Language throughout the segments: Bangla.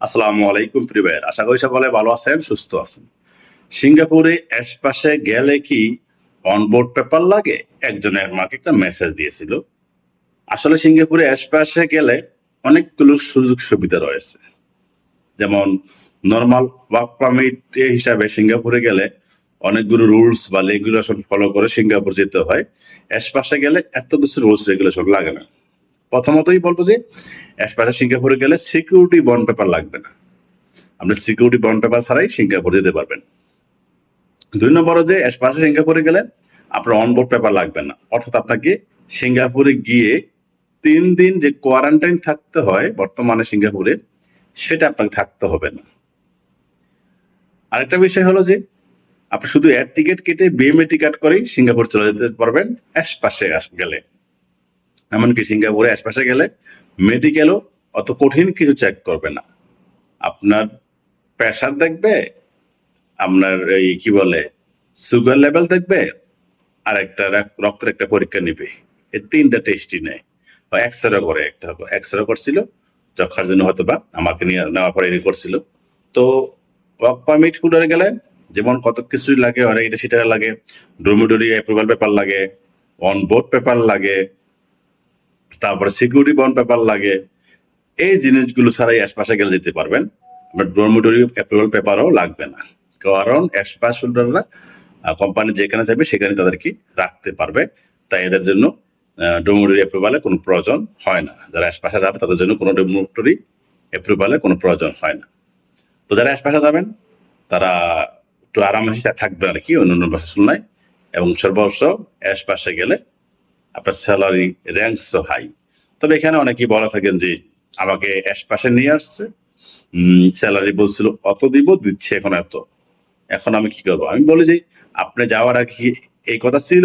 আসসালামু আলাইকুম প্রিবের আশা করি সকলে ভালো আছেন, সুস্থ আছেন। সিঙ্গাপুরে আশপাশে গেলে কি অনবোর্ড পেপার লাগে? একজনে আমাকে একটা মেসেজ দিয়েছিল। আসলে সিঙ্গাপুরে আশপাশে গেলে অনেকগুলো সুযোগ সুবিধা রয়েছে। যেমন নর্মাল ওয়ার্ক পারমিট হিসাবে সিঙ্গাপুরে গেলে অনেকগুলো রুলস বা রেগুলেশন ফলো করে সিঙ্গাপুর যেতে হয়। আশপাশে গেলে এত কিছু রুলস রেগুলেশন লাগে না। প্রথমতই বলব যে আশপাশে সিঙ্গাপুরে গেলে সিকিউরিটি বন্ড পেপার লাগবে না। আপনি সিকিউরিটি বন্ড পেপার ছাড়াই সিঙ্গাপুর যেতে পারবেন। দুই নম্বর যে আশপাশে সিঙ্গাপুরে গেলে আপনার অনবোর্ড পেপার লাগবে না। অর্থাৎ আপনাকে সিঙ্গাপুরে গিয়ে তিন দিন যে কোয়ারেন্টাইন থাকতে হয় বর্তমানে সিঙ্গাপুরে, সেটা আপনাকে থাকতে হবে না। আরেকটা বিষয় হলো যে আপনি শুধু এয়ার টিকিট কেটে বিএমএ টিকিট করেই সিঙ্গাপুর চলে যেতে পারবেন আশপাশে আস- গেলে। এমনকি সিঙ্গাপুরে আশপাশে গেলে মেডিকেলও অত কঠিন কিছু চেক করবে না। আপনার প্রেশার দেখবে, আপনার এই কি বলে সুগার লেভেল দেখবে, আর একটা রক্তের একটা পরীক্ষা নিবে। এই তিনটা টেস্টই নেয়। বা এক্সরে করে একটা এক্সরে করছিল যক্ষার জন্য হয়তো বা আমাকে নিয়ে নেওয়ার পরে এটি করছিল। তো ওয়ার্ক পারমিট হুডারে গেলে যেমন কত কিছুই লাগে, অনেক এটা সেটা লাগে ডোমিডোরি অ্যাপ্রুভাল পেপার লাগে অন বোর্ড পেপার লাগে তারপরে সিকিউরিটি বন্ড পেপার লাগে। এই জিনিসগুলো ছাড়াই আশপাশে গেলে যেতে পারবেন। বাট ডরমিটরি অ্যাপ্রুভাল পেপারও লাগবে না। কারণ অ্যাশপাস হোল্ডাররা কোম্পানি যেখানে যাবে সেখানে তাদেরকে রাখতে পারবে। তাই এদের জন্য ডোমিটরি অ্যাপ্রুভালের কোনো প্রয়োজন হয় না। যারা অ্যাশপাশে যাবে তাদের জন্য কোনো ডোমিটরি অ্যাপ্রুভালে কোনো প্রয়োজন হয় না। তো যারা অ্যাশপাশে যাবেন, তারা একটু আরামে থাকবেন আর কি অন্য অন্য ভাষা শুনলাই এবং সর্বস্ব অ্যাশপাশে গেলে আপনার স্যালারি র্যাঙ্কসও হাই তবে এখানে অনেকেই বলা থাকেন যে, আমাকে পাশে নিয়ে আসছে। স্যালারি বলছিল, অত দিব, দিচ্ছে এখন এত। এখন আমি কি করব? আমি বলি যে, আপনি যাওয়ার আগে এই কথা ছিল?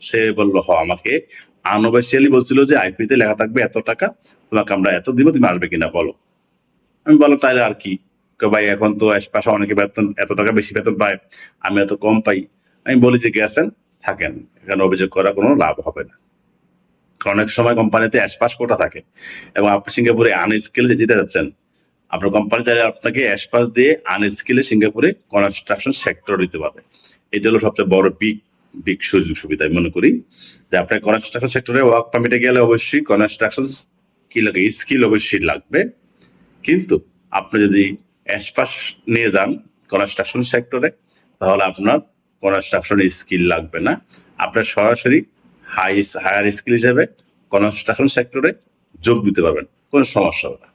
সে বলল, হ, আমাকে আনঅফিসিয়ালি বলছিল যে আইপিতে লেখা থাকবে এত টাকা, তোমাকে আমরা এত দিব, তুমি আসবে কিনা বলো? আমি বলো তাহলে আর কি? ভাই, এখন তো আশপাশে অনেকে বেতন, এত টাকা বেশি বেতন পায়, আমি এত কম পাই। আমি বলি যে, গেছেন? থাকেন, এখানে অভিযোগ করা কোনো লাভ হবে না। কারণ অনেক সময় কোম্পানিতে অ্যাশপাস কোটা থাকে এবং আপনি সিঙ্গাপুরে আনস্কিল যেতে যাচ্ছেন, আপনার কোম্পানি চাইলে আপনাকে অ্যাশপাস দিয়ে আনস্কিলে সিঙ্গাপুরে কনস্ট্রাকশন সেক্টর দিতে পারবে। এটা হলো সবচেয়ে বড় বিগ বিগ সুযোগ সুবিধা আমি মনে করি যে আপনার কনস্ট্রাকশন সেক্টরে ওয়ার্ক পারমিটে গেলে অবশ্যই কনস্ট্রাকশন কি লাগে স্কিল অবশ্যই লাগবে। কিন্তু আপনি যদি অ্যাশপাস নিয়ে যান কনস্ট্রাকশন সেক্টরে তাহলে আপনার কনস্ট্রাকশন স্কিল লাগবে না। আপনার সরাসরি হাই হায়ার স্কিল হিসেবে কনস্ট্রাকশন সেক্টরে যোগ দিতে পারবেন, কোনো সমস্যা হবে না।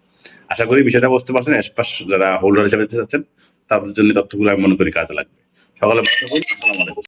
আশা করি বিষয়টা বুঝতে পারছেন অ্যাশপাস যারা হোল্ডার হিসেবে দিতে চাচ্ছেন, তাদের জন্য তথ্যগুলো আমি মনে করি কাজে লাগবে। সকালে। আসসালামু আলাইকুম।